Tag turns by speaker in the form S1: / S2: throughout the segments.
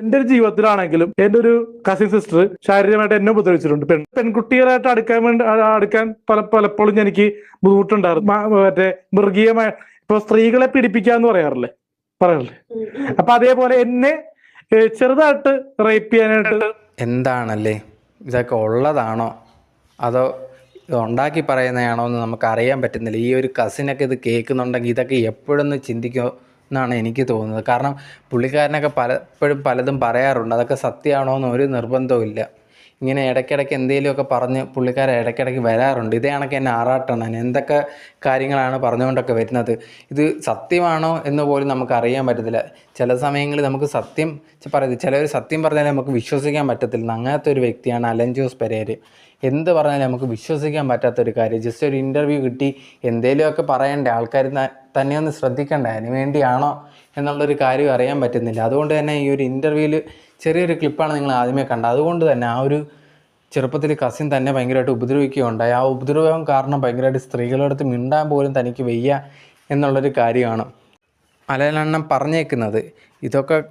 S1: എന്റെ ഒരു ജീവിതത്തിലാണെങ്കിലും എന്റെ ഒരു കസിൻ സിസ്റ്റർ ശാരീരികമായിട്ട് എന്നെ ഉപദ്രവിച്ചിട്ടുണ്ട്. പെൺ പെൺകുട്ടികളായിട്ട് അടുക്കാൻ വേണ്ടി അടുക്കാൻ പല പലപ്പോഴും എനിക്ക് ബുദ്ധിമുട്ടുണ്ടായിരുന്നു. മറ്റേ മൃഗീയമായ ഇപ്പൊ സ്ത്രീകളെ പിടിപ്പിക്കാന്ന് പറയാറില്ലേ? പറയാറില്ലേ അപ്പൊ അതേപോലെ എന്നെ ചെറുതായിട്ട് റേപ്പ് ചെയ്യാനായിട്ട്
S2: എന്താണല്ലേ? ഇതൊക്കെ ഉള്ളതാണോ? അതോ ഉണ്ടാക്കി പറയുന്നതാണോ എന്ന് നമുക്ക് അറിയാൻ പറ്റുന്നില്ല. ഈ ഒരു കസിനൊക്കെ ഇത് കേൾക്കുന്നുണ്ടെങ്കിൽ ഇതൊക്കെ എപ്പോഴൊന്ന് ചിന്തിക്കുമോ എന്നാണ് എനിക്ക് തോന്നുന്നത്. കാരണം പുള്ളിക്കാരനൊക്കെ പലപ്പോഴും പലതും പറയാറുണ്ട്. അതൊക്കെ സത്യമാണോ എന്ന് ഒരു നിർബന്ധവും ഇല്ല. ഇങ്ങനെ ഇടയ്ക്കിടയ്ക്ക് എന്തെങ്കിലുമൊക്കെ പറഞ്ഞ് പുള്ളിക്കാരൻ ഇടയ്ക്കിടയ്ക്ക് വരാറുണ്ട്. ഇതേ കണക്ക് എന്നെ ആറാട്ടണ്ണൻ എന്തൊക്കെ കാര്യങ്ങളാണ് പറഞ്ഞുകൊണ്ടൊക്കെ വരുന്നത്. ഇത് സത്യമാണോ എന്ന് പോലും നമുക്ക് അറിയാൻ പറ്റത്തില്ല. ചില സമയങ്ങളിൽ നമുക്ക് സത്യം പറയുന്നത് ചിലവർ സത്യം പറഞ്ഞാൽ നമുക്ക് വിശ്വസിക്കാൻ പറ്റത്തില്ല. അങ്ങനത്തെ ഒരു വ്യക്തിയാണ് അലൻ ജോസ് പെരേര്. എന്ത് പറഞ്ഞാലും നമുക്ക് വിശ്വസിക്കാൻ പറ്റാത്ത ഒരു കാര്യം. ജസ്റ്റ് ഒരു ഇന്റർവ്യൂ കിട്ടി എന്തെങ്കിലുമൊക്കെ പറയണ്ടേ? ആൾക്കാർ തന്നെ ഒന്ന് ശ്രദ്ധിക്കണ്ടേ? അതിന് വേണ്ടിയാണോ എന്നുള്ളൊരു കാര്യം അറിയാൻ പറ്റുന്നില്ല. അതുകൊണ്ട് തന്നെ ഈ ഒരു ഇന്റർവ്യൂവിൽ ചെറിയൊരു ക്ലിപ്പാണ് നിങ്ങൾ ആദ്യമേ കണ്ടത്. അതുകൊണ്ട് തന്നെ ആ ഒരു ചെറുപ്പത്തിൽ കസിൻ തന്നെ ഭയങ്കരമായിട്ട് ഉപദ്രവിക്കുകയുണ്ടായി. ആ ഉപദ്രവം കാരണം ഭയങ്കരമായിട്ട് സ്ത്രീകളടുത്ത് മിണ്ടാൻ പോലും തനിക്ക് വയ്യ എന്നുള്ളൊരു കാര്യമാണ് അലനെണ്ണം പറഞ്ഞേക്കുന്നത്. ഇതൊക്കെ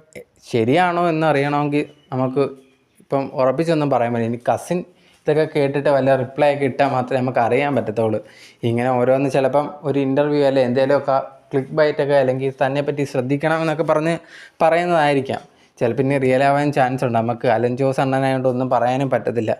S2: ശരിയാണോ എന്ന് അറിയണമെങ്കിൽ നമുക്ക് ഇപ്പം ഉറപ്പിച്ചൊന്നും പറയാൻ പറ്റില്ല. ഇനി കസിൻ ഇതൊക്കെ കേട്ടിട്ട് വല്ല റിപ്ലൈ ഒക്കെ ഇട്ടാൽ മാത്രമേ നമുക്ക് അറിയാൻ പറ്റത്തുള്ളൂ. ഇങ്ങനെ ഓരോന്ന് ചിലപ്പം ഒരു ഇന്റർവ്യൂ അല്ലെ എന്തെങ്കിലുമൊക്കെ ക്ലിക്ക് ബൈറ്റൊക്കെ അല്ലെങ്കിൽ തന്നെ പറ്റി ശ്രദ്ധിക്കണം എന്നൊക്കെ പറഞ്ഞ് പറയുന്നതായിരിക്കാം. ചിലപ്പോൾ ഇനി റിയൽ ആവാൻ ചാൻസ് ഉണ്ട്. നമുക്ക് അലൻ ജോസ് അണ്ണനായതുകൊണ്ട് ഒന്നും പറയാനും പറ്റത്തില്ല.